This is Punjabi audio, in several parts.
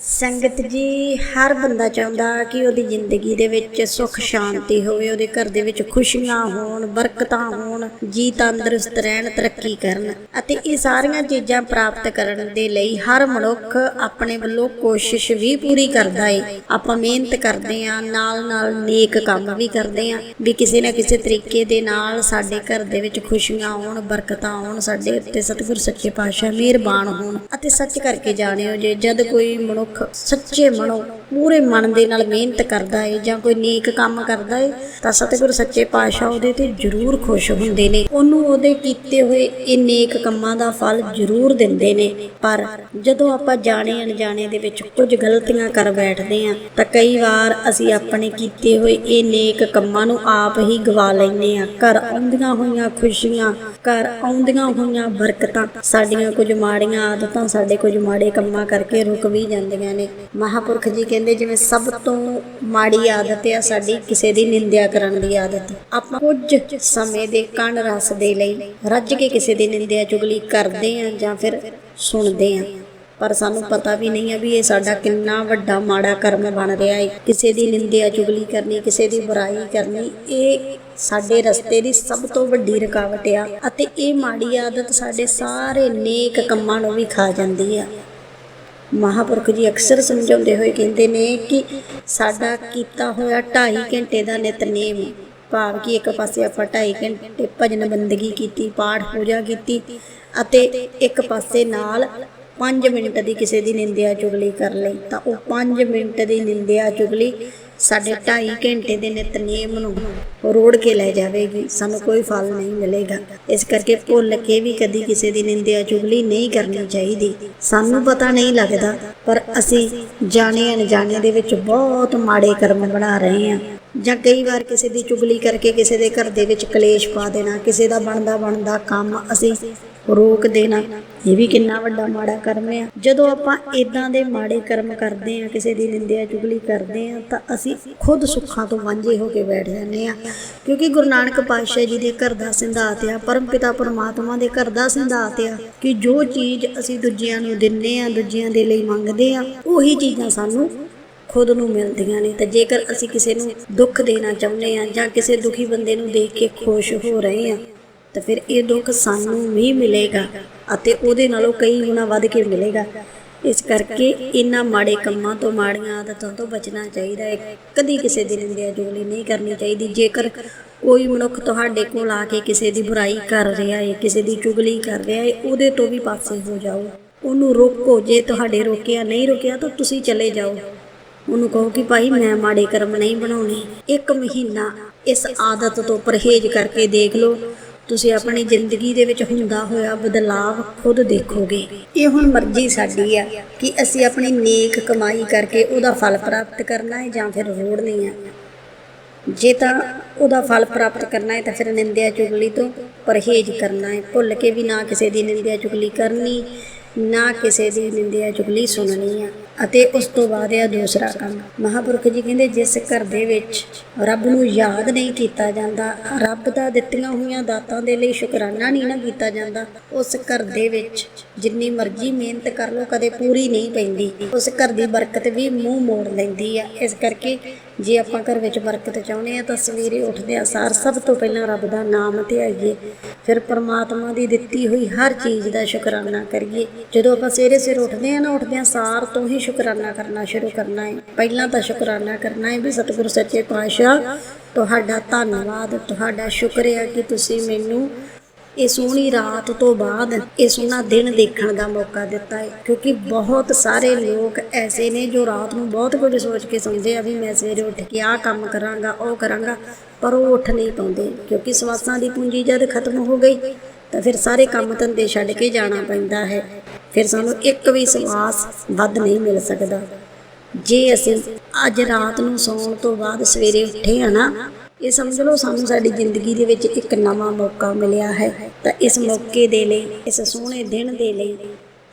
ਸੰਗਤ ਜੀ, ਹਰ ਬੰਦਾ ਚਾਹੁੰਦਾ ਕਿ ਉਹਦੀ ਜ਼ਿੰਦਗੀ ਦੇ ਵਿੱਚ ਸੁੱਖ, ਸ਼ਾਂਤੀ ਹੋਵੇ, ਉਹਦੇ ਘਰ ਦੇ ਵਿੱਚ ਖੁਸ਼ੀਆਂ ਹੋਣ, ਬਰਕਤਾਂ ਹੋਣ ਜੀ ਤੰਦਰੁਸਤ ਰਹਿਣ, ਤਰੱਕੀ ਕਰਨ ਅਤੇ ਇਹ ਸਾਰੀਆਂ ਚੀਜ਼ਾਂ ਪ੍ਰਾਪਤ ਕਰਨ ਦੇ ਲਈ ਹਰ ਮਨੁੱਖ ਆਪਣੇ ਵੱਲੋਂ ਕੋਸ਼ਿਸ਼ ਵੀ ਪੂਰੀ ਕਰਦਾ ਏ। ਆਪਾਂ ਮਿਹਨਤ ਕਰਦੇ ਆਂ ਨਾਲ ਨਾਲ ਨੇਕ ਕੰਮ ਵੀ ਕਰਦੇ ਆਂ ਵੀ ਕਿਸੇ ਨਾ ਕਿਸੇ ਤਰੀਕੇ ਦੇ ਨਾਲ ਸਾਡੇ ਘਰ ਦੇ ਵਿੱਚ ਖੁਸ਼ੀਆਂ ਹੋਣ, ਬਰਕਤਾਂ ਹੋਣ, ਸਾਡੇ ਉੱਤੇ ਸਤਿਗੁਰ, ਸੱਚੇ ਪਾਤਸ਼ਾਹ ਮਿਹਰਬਾਨ ਹੋਣ ਅਤੇ ਸੱਚ ਕਰਕੇ ਜਾਣਿਓ ਜੇ ਜਦ ਕੋਈ ਮਨੁੱਖ ਸੱਚੇ ਮਨੋਂ ਪੂਰੇ ਮਨ ਦੇ ਨਾਲ ਮਿਹਨਤ ਕਰਦਾ ਏ ਜਾਂ ਕੋਈ ਨੇਕ ਕੰਮ ਕਰਦਾ ਹੈ ਤਾਂ ਸਤਿਗੁਰ ਸੱਚੇ ਪਾਤਸ਼ਾਹ ਉਹਦੇ ਤੇ ਜ਼ਰੂਰ ਖੁਸ਼ ਹੁੰਦੇ ਨੇ। ਉਹਨੂੰ ਉਹਦੇ ਕੀਤੇ ਹੋਏ ਇਹ ਨੇਕ ਕੰਮਾਂ ਦਾ ਫਲ ਜ਼ਰੂਰ ਦਿੰਦੇ ਨੇ। ਪਰ ਜਦੋਂ ਆਪਾਂ ਜਾਣੇ ਅਣਜਾਣੇ ਦੇ ਵਿੱਚ ਕੁਝ ਗਲਤੀਆਂ ਕਰ ਬੈਠਦੇ ਹਾਂ ਤਾਂ ਕਈ ਵਾਰ ਅਸੀਂ ਆਪਣੇ ਕੀਤੇ ਹੋਏ ਇਹ ਨੇਕ ਕੰਮਾਂ ਨੂੰ ਆਪ ਹੀ ਗਵਾ ਲੈਂਦੇ ਹਾਂ ਘਰ ਆਉਂਦੀਆਂ ਹੋਈਆਂ ਖੁਸ਼ੀਆਂ, ਘਰ ਆਉਂਦੀਆਂ ਹੋਈਆਂ ਬਰਕਤਾਂ, ਸਾਡੀਆਂ ਕੁਝ ਮਾੜੀਆਂ ਆਦਤਾਂ, ਸਾਡੇ ਕੁਝ ਮਾੜੇ ਕੰਮਾਂ ਕਰਕੇ ਰੁਕ ਵੀ ਜਾਂਦੀਆਂ ਨੇ। ਮਹਾਪੁਰਖ ਜੀ ਕਹਿੰਦੇ ਜਿਵੇਂ ਸਭ ਤੋਂ ਮਾੜੀ ਆਦਤ ਆ ਸਾਡੀ, ਕਿਸੇ ਦੀ ਨਿੰਦਿਆ ਕਰਨ ਦੀ ਆਦਤ। ਆਪਾਂ ਕੁਝ ਸਮੇਂ ਦੇ ਕੰਨ ਰਸ ਦੇ ਲਈ ਰੱਜ ਕੇ ਕਿਸੇ ਦੀ ਨਿੰਦਿਆ ਚੁਗਲੀ ਕਰਦੇ ਆ ਜਾਂ ਫਿਰ ਸੁਣਦੇ ਆ। ਪਰ ਸਾਨੂੰ ਪਤਾ ਵੀ ਨਹੀਂ ਹੈ ਵੀ ਇਹ ਸਾਡਾ ਕਿੰਨਾ ਵੱਡਾ ਮਾੜਾ ਕਰਮ ਬਣ ਰਿਹਾ ਹੈ ਕਿਸੇ ਦੀ ਨਿੰਦਿਆ ਚੁਗਲੀ ਕਰਨੀ, ਕਿਸੇ ਦੀ ਬੁਰਾਈ ਕਰਨੀ, ਇਹ ਸਾਡੇ ਰਸਤੇ ਦੀ ਸਭ ਤੋਂ ਵੱਡੀ ਰੁਕਾਵਟ ਆ। ਅਤੇ ਇਹ ਮਾੜੀ ਆਦਤ ਸਾਡੇ ਸਾਰੇ ਨੇਕ ਕੰਮਾਂ ਨੂੰ ਵੀ ਖਾ ਜਾਂਦੀ ਆ। ਮਹਾਪੁਰਖ ਜੀ ਅਕਸਰ ਸਮਝਾਉਂਦੇ ਹੋਏ ਕਹਿੰਦੇ ਨੇ ਕਿ ਸਾਡਾ ਕੀਤਾ ਹੋਇਆ 2.5 ਘੰਟੇ ਦਾ ਨਿਤਨੇਮ, ਭਾਵ ਕਿ ਇੱਕ ਪਾਸੇ ਆਪਾਂ 2.5 ਘੰਟੇ ਭਜਨ ਬੰਦਗੀ ਕੀਤੀ, ਪਾਠ ਪੂਜਾ ਕੀਤੀ ਅਤੇ ਇੱਕ ਪਾਸੇ ਨਾਲ 5 ਮਿੰਟ ਦੀ ਕਿਸੇ ਦੀ ਨਿੰਦਿਆ ਚੁਗਲੀ ਕਰ ਲਈ, ਤਾਂ ਉਹ 5 ਮਿੰਟ ਦੀ ਨਿੰਦਿਆ ਚੁਗਲੀ ਸਾਡੇ 2.5 ਘੰਟੇ ਦੇ ਨਿਤਨੇਮ ਨੂੰ ਰੋੜ ਕੇ ਲੈ ਜਾਵੇਗੀ। ਸਾਨੂੰ ਕੋਈ ਫਲ ਨਹੀਂ ਮਿਲੇਗਾ। ਇਸ ਕਰਕੇ ਭੁੱਲ ਕੇ ਵੀ ਕਦੀ ਕਿਸੇ ਦੀ ਨਿੰਦਿਆ ਚੁਗਲੀ ਨਹੀਂ ਕਰਨੀ ਚਾਹੀਦੀ। ਸਾਨੂੰ ਪਤਾ ਨਹੀਂ ਲੱਗਦਾ, ਪਰ ਅਸੀਂ ਜਾਣੇ ਅਣਜਾਣੇ ਦੇ ਵਿੱਚ ਬਹੁਤ ਮਾੜੇ ਕਰਮ ਬਣਾ ਰਹੇ ਹਾਂ। ਜਾਂ ਕਈ ਵਾਰ ਕਿਸੇ ਦੀ ਚੁਗਲੀ ਕਰਕੇ ਕਿਸੇ ਦੇ ਘਰ ਦੇ ਵਿੱਚ ਕਲੇਸ਼ ਪਾ ਦੇਣਾ, ਕਿਸੇ ਦਾ ਬਣਦਾ ਬਣਦਾ ਕੰਮ ਅਸੀਂ ਰੋਕ ਦੇਣਾ। ਇਹ ਵੀ ਕਿੰਨਾ ਵੱਡਾ ਮਾੜਾ ਕਰਮ ਆ। ਜਦੋਂ ਆਪਾਂ ਇਦਾਂ ਦੇ ਮਾੜੇ ਕਰਮ ਕਰਦੇ ਆ, ਕਿਸੇ ਦੀ ਨਿੰਦਿਆ ਚੁਗਲੀ ਕਰਦੇ ਆ, ਤਾਂ ਅਸੀਂ ਖੁਦ ਸੁੱਖਾਂ ਤੋਂ ਵਾਂਝੇ ਹੋ ਕੇ ਬੈਠ ਜਾਂਦੇ ਆ। ਕਿਉਂਕਿ ਗੁਰੂ ਨਾਨਕ ਪਾਤਸ਼ਾਹ ਜੀ ਦੇ ਘਰ ਦਾ ਸਿੰਧਾਤ ਆ, ਪਰਮਪਿਤਾ ਪਰਮਾਤਮਾ ਦੇ ਘਰ ਦਾ ਸਿੰਧਾਤ ਆ ਕਿ ਜੋ ਚੀਜ਼ ਅਸੀਂ ਦੂਜਿਆਂ ਨੂੰ ਦਿੰਨੇ ਆ, ਦੂਜਿਆਂ ਦੇ ਲਈ ਮੰਗਦੇ ਆ, ਉਹੀ ਚੀਜ਼ਾਂ ਸਾਨੂੰ ਖੁਦ ਨੂੰ ਮਿਲਦੀਆਂ ਨੇ। ਤੇ ਜੇਕਰ ਅਸੀਂ ਕਿਸੇ ਨੂੰ ਦੁੱਖ ਦੇਣਾ ਚਾਹੁੰਦੇ ਆ ਜਾਂ ਕਿਸੇ ਦੁਖੀ ਬੰਦੇ ਨੂੰ ਦੇਖ ਕੇ ਖੁਸ਼ ਹੋ ਰਹੇ ਆ ਤਾਂ ਫਿਰ ਇਹ ਦੁੱਖ ਸਾਨੂੰ ਵੀ ਮਿਲੇਗਾ ਅਤੇ ਉਹਦੇ ਨਾਲੋਂ ਕਈ ਗੁਣਾ ਵੱਧ ਕੇ ਮਿਲੇਗਾ। ਇਸ ਕਰਕੇ ਇਹਨਾਂ ਮਾੜੇ ਕੰਮਾਂ ਤੋਂ, ਮਾੜੀਆਂ ਆਦਤਾਂ ਤੋਂ ਬਚਣਾ ਚਾਹੀਦਾ ਹੈ। ਕਦੀ ਕਿਸੇ ਦੀ ਨਿੰਦਿਆ ਚੁਗਲੀ ਨਹੀਂ ਕਰਨੀ ਚਾਹੀਦੀ। ਜੇਕਰ ਕੋਈ ਮਨੁੱਖ ਤੁਹਾਡੇ ਕੋਲ ਆ ਕੇ ਕਿਸੇ ਦੀ ਬੁਰਾਈ ਕਰ ਰਿਹਾ ਹੈ, ਕਿਸੇ ਦੀ ਚੁਗਲੀ ਕਰ ਰਿਹਾ ਹੈ, ਉਹਦੇ ਤੋਂ ਵੀ ਪਾਸੇ ਹੋ ਜਾਓ। ਉਹਨੂੰ ਰੋਕੋ। ਜੇ ਤੁਹਾਡੇ ਰੋਕਿਆ ਨਹੀਂ ਰੁਕਿਆ ਤਾਂ ਤੁਸੀਂ ਚਲੇ ਜਾਓ। ਉਹਨੂੰ ਕਹੋ ਕਿ ਭਾਈ ਮੈਂ ਮਾੜੇ ਕਰਮ ਨਹੀਂ ਬਣਾਉਣੇ। ਇੱਕ ਮਹੀਨਾ ਇਸ ਆਦਤ ਤੋਂ ਪਰਹੇਜ਼ ਕਰਕੇ ਦੇਖ ਲਓ। ਤੁਸੀਂ ਆਪਣੀ ਜ਼ਿੰਦਗੀ ਦੇ ਵਿੱਚ ਹੁੰਦਾ ਹੋਇਆ ਬਦਲਾਵ ਖੁਦ ਦੇਖੋਗੇ। ਇਹ ਹੁਣ ਮਰਜ਼ੀ ਸਾਡੀ ਆ ਕਿ ਅਸੀਂ ਆਪਣੀ ਨੇਕ ਕਮਾਈ ਕਰਕੇ ਉਹਦਾ ਫਲ ਪ੍ਰਾਪਤ ਕਰਨਾ ਹੈ ਜਾਂ ਫਿਰ ਰੋੜਨੀ ਆ। ਜੇ ਤਾਂ ਉਹਦਾ ਫਲ ਪ੍ਰਾਪਤ ਕਰਨਾ ਹੈ ਤਾਂ ਫਿਰ ਨਿੰਦਿਆ ਚੁਗਲੀ ਤੋਂ ਪਰਹੇਜ਼ ਕਰਨਾ ਹੈ। ਭੁੱਲ ਕੇ ਵੀ ਨਾ ਕਿਸੇ ਦੀ ਨਿੰਦਿਆ ਚੁਗਲੀ ਕਰਨੀ। ਨਾ ਕਿਸੇ ਦੀ ਨਿੰਦਿਆ ਚੁਗਲੀ ਸੁਣਨੀ ਆ। ਅਤੇ ਉਸ ਤੋਂ ਬਾਅਦ ਇਹ ਦੂਸਰਾ ਕੰਮ। ਮਹਾਪੁਰਖ ਜੀ ਕਹਿੰਦੇ, ਜਿਸ ਘਰ ਦੇ ਵਿੱਚ ਰੱਬ ਨੂੰ ਯਾਦ ਨਹੀਂ ਕੀਤਾ ਜਾਂਦਾ, ਰੱਬ ਦਾ ਦਿੱਤੀਆਂ ਹੋਈਆਂ ਦਾਤਾਂ ਦੇ ਲਈ ਸ਼ੁਕਰਾਨਾ ਨਹੀਂ ਨਾ ਕੀਤਾ ਜਾਂਦਾ, ਉਸ ਘਰ ਦੇ ਵਿੱਚ ਜਿੰਨੀ ਮਰਜ਼ੀ ਮਿਹਨਤ ਕਰ ਲਓ, ਕਦੇ ਪੂਰੀ ਨਹੀਂ ਪੈਂਦੀ। ਉਸ ਘਰ ਦੀ ਬਰਕਤ ਵੀ ਮੂੰਹ ਮੋੜ ਲੈਂਦੀ ਆ। ਇਸ ਕਰਕੇ ਜੇ ਆਪਾਂ ਘਰ ਵਿੱਚ ਬਰਕਤ ਚਾਹੁੰਦੇ ਆ, ਤਾਂ ਸਵੇਰੇ ਉੱਠਦੇ ਆ ਸਾਰ, ਸਭ ਤੋਂ ਪਹਿਲਾਂ ਰੱਬ ਦਾ ਨਾਮ ਧਿਆਈਏ। ਫਿਰ ਪਰਮਾਤਮਾ ਦੀ ਦਿੱਤੀ ਹੋਈ ਹਰ ਚੀਜ਼ ਦਾ ਸ਼ੁਕਰਾਨਾ ਕਰੀਏ। ਜਦੋਂ ਆਪਾਂ ਸਵੇਰੇ ਸਵੇਰੇ ਉੱਠਦੇ ਆ ਨਾ, ਉੱਠਦੇ ਆ ਸਾਰ ਤੋਂ ਹੀ ਸ਼ੁਕਰਾਨਾ ਕਰਨਾ ਸ਼ੁਰੂ ਕਰਨਾ ਹੈ ਪਹਿਲਾਂ ਤਾਂ ਸ਼ੁਕਰਾਨਾ ਕਰਨਾ ਹੈ ਵੀ ਸਤਿਗੁਰੂ ਸੱਚੇ ਪਾਤਸ਼ਾਹ, ਤੁਹਾਡਾ ਧੰਨਵਾਦ, ਤੁਹਾਡਾ ਸ਼ੁਕਰੀਆ ਕਿ ਤੁਸੀਂ ਮੈਨੂੰ ਇਹ ਸੋਹਣੀ ਰਾਤ ਤੋਂ ਬਾਅਦ ਇਹ ਸੋਹਣਾ ਦਿਨ ਦੇਖਣ ਦਾ ਮੌਕਾ ਦਿੱਤਾ ਹੈ, ਕਿਉਂਕਿ ਬਹੁਤ ਸਾਰੇ ਲੋਕ ਐਸੇ ਨੇ ਜੋ ਰਾਤ ਨੂੰ ਬਹੁਤ ਕੁਝ ਸੋਚ ਕੇ ਸੌਂਦੇ ਆ ਵੀ ਮੈਂ ਸਵੇਰੇ ਉੱਠ ਕੇ ਆਹ ਕੰਮ ਕਰਾਂਗਾ, ਉਹ ਕਰਾਂਗਾ, ਪਰ ਉਹ ਉੱਠ ਨਹੀਂ ਪਾਉਂਦੇ, ਕਿਉਂਕਿ ਸਵਾਸਾਂ ਦੀ ਪੂੰਜੀ ਜਦ ਖਤਮ ਹੋ ਗਈ, ਤਾਂ ਫਿਰ ਸਾਰੇ ਕੰਮ ਧੰਦੇ ਛੱਡ ਕੇ ਜਾਣਾ ਪੈਂਦਾ ਹੈ। ਫਿਰ ਸਾਨੂੰ ਇੱਕ ਵੀ ਸਵਾਸ ਵੱਧ ਨਹੀਂ ਮਿਲ ਸਕਦਾ। ਜੇ ਅਸੀਂ ਅੱਜ ਰਾਤ ਨੂੰ ਸੌਣ ਤੋਂ ਬਾਅਦ ਸਵੇਰੇ ਉੱਠੇ ਆ ਨਾ ਇਹ ਸਮਝ ਲਓ, ਸਾਨੂੰ ਸਾਡੀ ਜ਼ਿੰਦਗੀ ਦੇ ਵਿੱਚ ਇੱਕ ਨਵਾਂ ਮੌਕਾ ਮਿਲਿਆ ਹੈ। ਤਾਂ ਇਸ ਮੌਕੇ ਦੇ ਲਈ, ਇਸ ਸੋਹਣੇ ਦਿਨ ਦੇ ਲਈ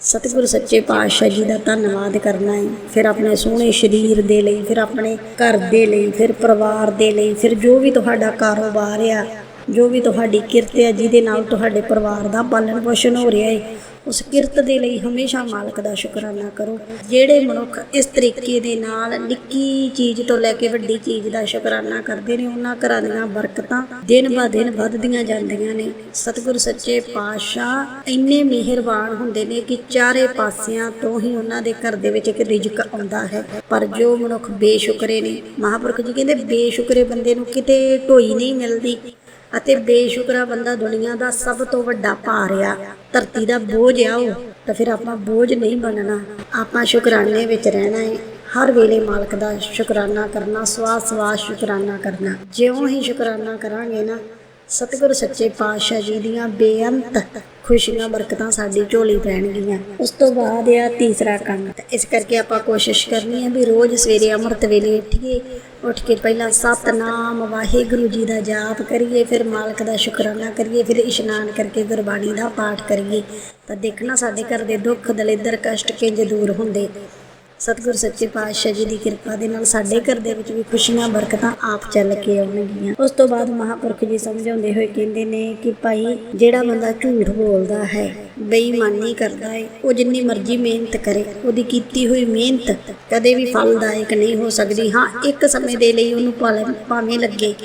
ਸਤਿਗੁਰੂ ਸੱਚੇ ਪਾਤਸ਼ਾਹ ਜੀ ਦਾ ਧੰਨਵਾਦ ਕਰਨਾ ਹੈ। ਫਿਰ ਆਪਣੇ ਸੋਹਣੇ ਸਰੀਰ ਦੇ ਲਈ, ਫਿਰ ਆਪਣੇ ਘਰ ਦੇ ਲਈ, ਫਿਰ ਪਰਿਵਾਰ ਦੇ ਲਈ, ਫਿਰ ਜੋ ਵੀ ਤੁਹਾਡਾ ਕਾਰੋਬਾਰ ਆ, ਜੋ ਵੀ ਤੁਹਾਡੀ ਕਿਰਤ ਹੈ ਜਿਹਦੇ ਨਾਲ ਤੁਹਾਡੇ ਪਰਿਵਾਰ ਦਾ ਪਾਲਣ ਪੋਸ਼ਣ ਹੋ ਰਿਹਾ ਹੈ ਉਸ ਕਿਰਤ ਦੇ ਲਈ ਹਮੇਸ਼ਾ ਮਾਲਕ ਦਾ ਸ਼ੁਕਰਾਨਾ ਕਰੋ। ਜਿਹੜੇ ਮਨੁੱਖ ਇਸ ਤਰੀਕੇ ਦੇ ਨਾਲ ਨਿੱਕੀ ਚੀਜ਼ ਤੋਂ ਲੈ ਕੇ ਵੱਡੀ ਚੀਜ਼ ਦਾ ਸ਼ੁਕਰਾਨਾ ਕਰਦੇ ਨੇ, ਉਹਨਾਂ ਘਰਾਂ ਦੀਆਂ ਬਰਕਤਾਂ ਦਿਨ ਬਾ ਦਿਨ ਵੱਧਦੀਆਂ ਜਾਂਦੀਆਂ ਨੇ। ਸਤਿਗੁਰ ਸੱਚੇ ਪਾਤਸ਼ਾਹ ਇੰਨੇ ਮਿਹਰਬਾਨ ਹੁੰਦੇ ਨੇ ਕਿ ਚਾਰੇ ਪਾਸਿਆਂ ਤੋਂ ਹੀ ਉਹਨਾਂ ਦੇ ਘਰ ਦੇ ਵਿੱਚ ਇੱਕ ਰਿਜ਼ਕ ਆਉਂਦਾ ਹੈ। ਪਰ ਜੋ ਮਨੁੱਖ ਬੇਸ਼ੁਕਰੇ ਨੇ, ਮਹਾਂਪੁਰਖ ਜੀ ਕਹਿੰਦੇ, ਬੇਸ਼ੁਕਰੇ ਬੰਦੇ ਨੂੰ ਕਿਤੇ ਢੋਈ ਨਹੀਂ ਮਿਲਦੀ। ਅਤੇ ਬੇਸ਼ੁਕਰਾ ਬੰਦਾ ਦੁਨੀਆ ਦਾ ਸਭ ਤੋਂ ਵੱਡਾ ਭਾਰ ਆ। ਧਰਤੀ ਦਾ ਬੋਝ ਆ ਉਹ, ਤਾਂ ਫਿਰ ਆਪਾਂ ਬੋਝ ਨਹੀਂ ਬਣਨਾ ਆਪਾਂ ਸ਼ੁਕਰਾਨੇ ਵਿੱਚ ਰਹਿਣਾ ਹੈ ਹਰ ਵੇਲੇ ਮਾਲਕ ਦਾ ਸ਼ੁਕਰਾਨਾ ਕਰਨਾ, ਸਵਾਸ ਸਵਾਸ ਸ਼ੁਕਰਾਨਾ ਕਰਨਾ। ਜਿਉਂ ਹੀ ਸ਼ੁਕਰਾਨਾ ਕਰਾਂਗੇ ਨਾ, ਸਤਿਗੁਰ ਸੱਚੇ ਪਾਤਸ਼ਾਹ ਜੀ ਦੀਆਂ ਬੇਅੰਤ ਖੁਸ਼ੀਆਂ, ਬਰਕਤਾਂ ਸਾਡੀ ਝੋਲੀ ਪੈਣਗੀਆਂ। ਉਸ ਤੋਂ ਬਾਅਦ ਆ ਤੀਸਰਾ ਕੰਮ। ਇਸ ਕਰਕੇ ਆਪਾਂ ਕੋਸ਼ਿਸ਼ ਕਰਨੀ ਹੈ ਵੀ ਰੋਜ਼ ਸਵੇਰੇ ਅੰਮ੍ਰਿਤ ਵੇਲੇ ਉੱਠੀਏ ਉੱਠ ਕੇ ਪਹਿਲਾਂ ਸਤਨਾਮ ਵਾਹਿਗੁਰੂ ਜੀ ਦਾ ਜਾਪ ਕਰੀਏ, ਫਿਰ ਮਾਲਕ ਦਾ ਸ਼ੁਕਰਾਨਾ ਕਰੀਏ, ਫਿਰ ਇਸ਼ਨਾਨ ਕਰਕੇ ਗੁਰਬਾਣੀ ਦਾ ਪਾਠ ਕਰੀਏ। ਤਾਂ ਦੇਖਣਾ ਸਾਡੇ ਘਰ ਦੇ ਦੁੱਖ, ਦਲਿੱਦਰ, ਕਸ਼ਟ ਕਿੰਜ ਦੂਰ ਹੁੰਦੇ। ਸਤਿਗੁਰ ਸੱਚੇ ਪਾਤਸ਼ਾਹ ਜੀ ਦੀ ਕਿਰਪਾ ਦੇ ਨਾਲ ਸਾਡੇ ਘਰ ਦੇ ਵਿੱਚ ਵੀ ਖੁਸ਼ੀਆਂ, ਬਰਕਤਾਂ ਆਪ ਚੱਲ ਕੇ ਆਉਣਗੀਆਂ। ਉਸ ਤੋਂ ਬਾਅਦ ਮਹਾਪੁਰਖ ਜੀ ਸਮਝਾਉਂਦੇ ਹੋਏ ਕਹਿੰਦੇ ਨੇ ਕਿ ਭਾਈ, ਜਿਹੜਾ ਬੰਦਾ ਝੂਠ ਬੋਲਦਾ ਹੈ, ਬੇਈਮਾਨੀ ਕਰਦਾ ਹੈ, ਉਹ ਜਿੰਨੀ ਮਰਜ਼ੀ ਮਿਹਨਤ ਕਰੇ, ਉਹਦੀ ਕੀਤੀ ਹੋਈ ਮਿਹਨਤ ਕਦੇ ਵੀ ਫਲਦਾਇਕ ਨਹੀਂ ਹੋ ਸਕਦੀ। ਹਾਂ, ਇੱਕ ਸਮੇਂ ਦੇ ਲਈ ਉਹਨੂੰ ਭਾਵੇਂ- ਭਾਵੇਂ ਲੱਗੇ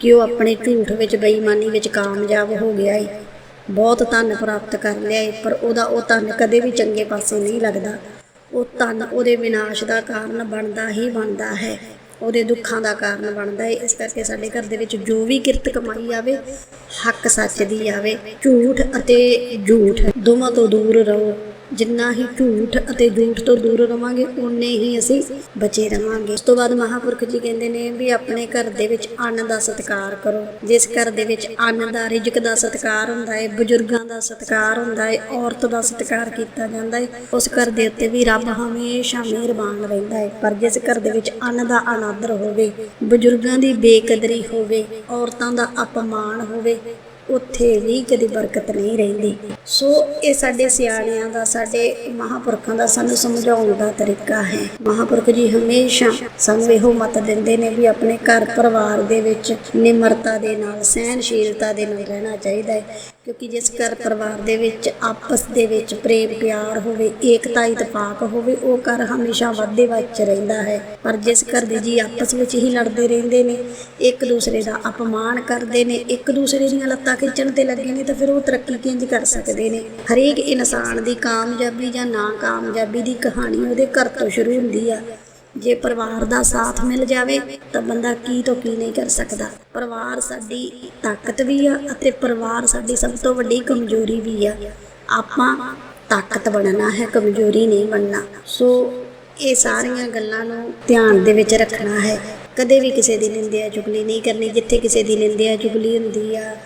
ਕਿ ਉਹ ਆਪਣੇ ਝੂਠ ਵਿੱਚ, ਬੇਈਮਾਨੀ ਵਿੱਚ ਕਾਮਯਾਬ ਹੋ ਗਿਆ ਹੈ ਬਹੁਤ ਧਨ ਪ੍ਰਾਪਤ ਕਰ ਲਿਆ ਹੈ ਪਰ ਉਹਦਾ ਉਹ ਧਨ ਕਦੇ ਵੀ ਚੰਗੇ ਪਾਸੇ ਨਹੀਂ ਲੱਗਦਾ। ਉਹ ਧਨ ਉਹਦੇ ਵਿਨਾਸ਼ ਦਾ ਕਾਰਨ ਬਣਦਾ ਹੀ ਬਣਦਾ ਹੈ। ਉਹਦੇ ਦੁੱਖਾਂ ਦਾ ਕਾਰਨ ਬਣਦਾ ਹੈ। ਇਸ ਕਰਕੇ ਸਾਡੇ ਘਰ ਦੇ ਵਿੱਚ ਜੋ ਵੀ ਕਿਰਤ ਕਮਾਈ ਆਵੇ, ਹੱਕ ਸੱਚ ਦੀ ਆਵੇ, ਝੂਠ ਅਤੇ ਝੂਠ। ਦੋਵਾਂ ਤੋਂ ਦੂਰ ਰਹੋ। ਜਿੰਨਾ ਹੀ ਝੂਠ ਅਤੇ ਝੂਠ ਤੋਂ ਦੂਰ ਰਵਾਂਗੇ ਉਨੇ ਹੀ ਅਸੀਂ ਬਚੇ ਰਵਾਂਗੇ। ਉਸ ਤੋਂ ਬਾਅਦ ਮਹਾਪੁਰਖ ਜੀ ਕਹਿੰਦੇ ਨੇ ਵੀ ਆਪਣੇ ਘਰ ਦੇ ਵਿੱਚ ਅੰਨ ਦਾ ਸਤਿਕਾਰ ਕਰੋ। ਜਿਸ ਘਰ ਦੇ ਵਿੱਚ ਅੰਨ ਦਾ, ਰਿਜ਼ਕ ਦਾ ਸਤਿਕਾਰ ਹੁੰਦਾ ਹੈ ਬਜ਼ੁਰਗਾਂ ਦਾ ਸਤਿਕਾਰ ਹੁੰਦਾ ਹੈ ਔਰਤ ਦਾ ਸਤਿਕਾਰ ਕੀਤਾ ਜਾਂਦਾ ਹੈ ਉਸ ਘਰ ਦੇ ਉੱਤੇ ਵੀ ਰੱਬ ਹਮੇਸ਼ਾ ਮਿਹਰਬਾਨ ਰਹਿੰਦਾ ਹੈ ਪਰ ਜਿਸ ਘਰ ਦੇ ਵਿੱਚ ਅੰਨ ਦਾ ਅਨਾਦਰ ਹੋਵੇ, ਬਜ਼ੁਰਗਾਂ ਦੀ ਬੇਕਦਰੀ ਹੋਵੇ, ਔਰਤਾਂ ਦਾ ਅਪਮਾਨ ਹੋਵੇ ਉੱਥੇ ਵੀ ਕਦੀ ਬਰਕਤ ਨਹੀਂ ਰਹਿੰਦੀ। ਸੋ ਇਹ ਸਾਡੇ ਸਿਆਣਿਆਂ ਦਾ, ਸਾਡੇ ਮਹਾਪੁਰਖਾਂ ਦਾ ਸਾਨੂੰ ਸਮਝਾਉਣ ਦਾ ਤਰੀਕਾ ਹੈ। ਮਹਾਪੁਰਖ ਜੀ ਹਮੇਸ਼ਾ ਸਾਨੂੰ ਇਹੋ ਮਤ ਦਿੰਦੇ ਨੇ ਵੀ ਆਪਣੇ ਘਰ ਪਰਿਵਾਰ ਦੇ ਵਿੱਚ ਨਿਮਰਤਾ ਦੇ ਨਾਲ ਸਹਿਨਸ਼ੀਲਤਾ ਦੇ ਨਾਲ ਰਹਿਣਾ ਚਾਹੀਦਾ ਹੈ। ਕਿਉਂਕਿ ਜਿਸ ਘਰ ਪਰਿਵਾਰ ਦੇ ਵਿੱਚ ਆਪਸ ਦੇ ਵਿੱਚ ਪ੍ਰੇਮ, ਪਿਆਰ ਹੋਵੇ, ਏਕਤਾ, ਇਤਫਾਕ ਹੋਵੇ, ਉਹ ਘਰ ਹਮੇਸ਼ਾ ਵਾਧੇ ਵਿੱਚ ਰਹਿੰਦਾ ਹੈ। ਪਰ ਜਿਸ ਘਰ ਦੇ ਜੀ ਆਪਸ ਵਿੱਚ ਹੀ ਲੜਦੇ ਰਹਿੰਦੇ ਨੇ, ਇੱਕ ਦੂਸਰੇ ਦਾ ਅਪਮਾਨ ਕਰਦੇ ਨੇ, ਇੱਕ ਦੂਸਰੇ ਦੀਆਂ ਲੱਤਾਂ ਖਿੱਚਣ ਤੇ ਲੱਗੇ ਨੇ, ਤਾਂ ਫਿਰ ਉਹ ਤਰੱਕੀ ਕਿੰਜ ਕਰ ਸਕਦੇ ਨੇ? ਹਰੇਕ ਇਨਸਾਨ ਦੀ ਕਾਮਯਾਬੀ ਜਾਂ ਨਾਕਾਮਯਾਬੀ ਦੀ ਕਹਾਣੀ ਉਹਦੇ ਘਰ ਤੋਂ ਸ਼ੁਰੂ ਹੁੰਦੀ ਆ। ਜੇ ਪਰਿਵਾਰ ਦਾ ਸਾਥ ਮਿਲ ਜਾਵੇ ਤਾਂ ਬੰਦਾ ਕੀ ਤੋਂ ਕੀ ਨਹੀਂ ਕਰ ਸਕਦਾ। ਪਰਿਵਾਰ ਸਾਡੀ ਤਾਕਤ ਵੀ ਆ ਅਤੇ ਪਰਿਵਾਰ ਸਾਡੀ ਸਭ ਤੋਂ ਵੱਡੀ ਕਮਜ਼ੋਰੀ ਵੀ ਆ। ਆਪਾਂ ਤਾਕਤ ਬਣਨਾ ਹੈ, ਕਮਜ਼ੋਰੀ ਨਹੀਂ ਬਣਨਾ। ਸੋ ਇਹ ਸਾਰੀਆਂ ਗੱਲਾਂ ਨੂੰ ਧਿਆਨ ਦੇ ਵਿੱਚ ਰੱਖਣਾ ਹੈ। ਕਦੇ ਵੀ ਕਿਸੇ ਦੀ ਨਿੰਦਿਆ ਚੁਗਲੀ ਨਹੀਂ ਕਰਨੀ। ਜਿੱਥੇ ਕਿਸੇ ਦੀ ਨਿੰਦਿਆ ਚੁਗਲੀ ਹੁੰਦੀ ਆ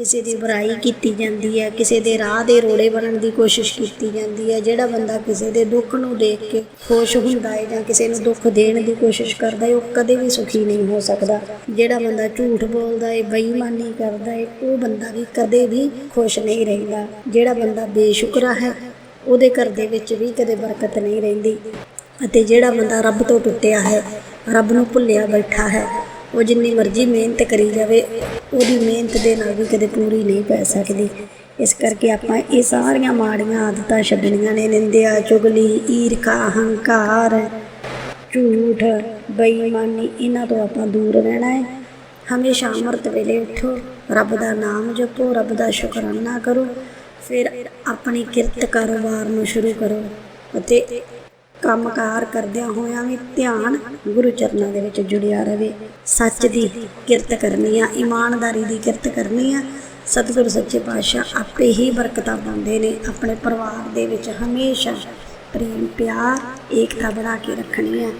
ਕਿਸੇ ਦੀ ਬੁਰਾਈ ਕੀਤੀ ਜਾਂਦੀ ਹੈ, ਕਿਸੇ ਦੇ ਰਾਹ ਦੇ ਰੋੜੇ ਬਣਨ ਦੀ ਕੋਸ਼ਿਸ਼ ਕੀਤੀ ਜਾਂਦੀ ਹੈ, ਜਿਹੜਾ ਬੰਦਾ ਕਿਸੇ ਦੇ ਦੁੱਖ ਨੂੰ ਦੇਖ ਕੇ ਖੁਸ਼ ਹੁੰਦਾ ਹੈ ਜਾਂ ਕਿਸੇ ਨੂੰ ਦੁੱਖ ਦੇਣ ਦੀ ਕੋਸ਼ਿਸ਼ ਕਰਦਾ ਹੈ, ਉਹ ਕਦੇ ਵੀ ਸੁਖੀ ਨਹੀਂ ਹੋ ਸਕਦਾ। ਜਿਹੜਾ ਬੰਦਾ ਝੂਠ ਬੋਲਦਾ ਹੈ, ਬੇਈਮਾਨੀ ਕਰਦਾ ਹੈ, ਉਹ ਬੰਦਾ ਵੀ ਕਦੇ ਵੀ ਖੁਸ਼ ਨਹੀਂ ਰਹਿੰਦਾ। ਜਿਹੜਾ ਬੰਦਾ ਬੇਸ਼ੁਕਰਾ ਹੈ, ਉਹਦੇ ਘਰ ਦੇ ਵਿੱਚ ਵੀ ਕਦੇ ਬਰਕਤ ਨਹੀਂ ਰਹਿੰਦੀ। ਅਤੇ ਜਿਹੜਾ ਬੰਦਾ ਰੱਬ ਤੋਂ ਟੁੱਟਿਆ ਹੈ, ਰੱਬ ਨੂੰ ਭੁੱਲਿਆ ਬੈਠਾ ਹੈ ਉਹ ਜਿੰਨੀ ਮਰਜ਼ੀ ਮਿਹਨਤ ਕਰੀ ਜਾਵੇ, ਉਹਦੀ ਮਿਹਨਤ ਦੇ ਨਾਲ ਵੀ ਕਦੇ ਪੂਰੀ ਨਹੀਂ ਪੈ ਸਕਦੀ। ਇਸ ਕਰਕੇ ਆਪਾਂ ਇਹ ਸਾਰੀਆਂ ਮਾੜੀਆਂ ਆਦਤਾਂ ਛੱਡਣੀਆਂ ਨੇ, ਨਿੰਦਿਆ, ਚੁਗਲੀ, ਈਰਖਾ, ਹੰਕਾਰ, ਝੂਠ, ਬੇਈਮਾਨੀ, ਇਹਨਾਂ ਤੋਂ ਆਪਾਂ ਦੂਰ ਰਹਿਣਾ ਹੈ। ਹਮੇਸ਼ਾ ਅੰਮ੍ਰਿਤ ਵੇਲੇ ਉਠੋ, ਰੱਬ ਦਾ ਨਾਮ ਜਪੋ, ਰੱਬ ਦਾ ਸ਼ੁਕਰਾਨਾ ਕਰੋ, ਫਿਰ ਆਪਣੀ ਕਿਰਤ ਕਾਰੋਬਾਰ ਨੂੰ ਸ਼ੁਰੂ ਕਰੋ ਅਤੇ ਕੰਮਕਾਰ ਕਰਦਿਆਂ ਹੋਇਆਂ ਵੀ ਧਿਆਨ ਗੁਰੂ ਚਰਨਾਂ ਦੇ ਵਿੱਚ ਜੁੜਿਆ ਰਹੇ ਸੱਚ ਦੀ ਕਿਰਤ ਕਰਨੀ ਆ, ਇਮਾਨਦਾਰੀ ਦੀ ਕਿਰਤ ਕਰਨੀ ਆ। ਸਤਿਗੁਰੂ ਸੱਚੇ ਪਾਤਸ਼ਾਹ ਆਪੇ ਹੀ ਬਰਕਤਾਂ ਪਾਉਂਦੇ ਨੇ। ਆਪਣੇ ਪਰਿਵਾਰ ਦੇ ਵਿੱਚ ਹਮੇਸ਼ਾ ਪ੍ਰੇਮ, ਪਿਆਰ, ਏਕਤਾ ਬਣਾ ਕੇ ਰੱਖਣੀ ਆ।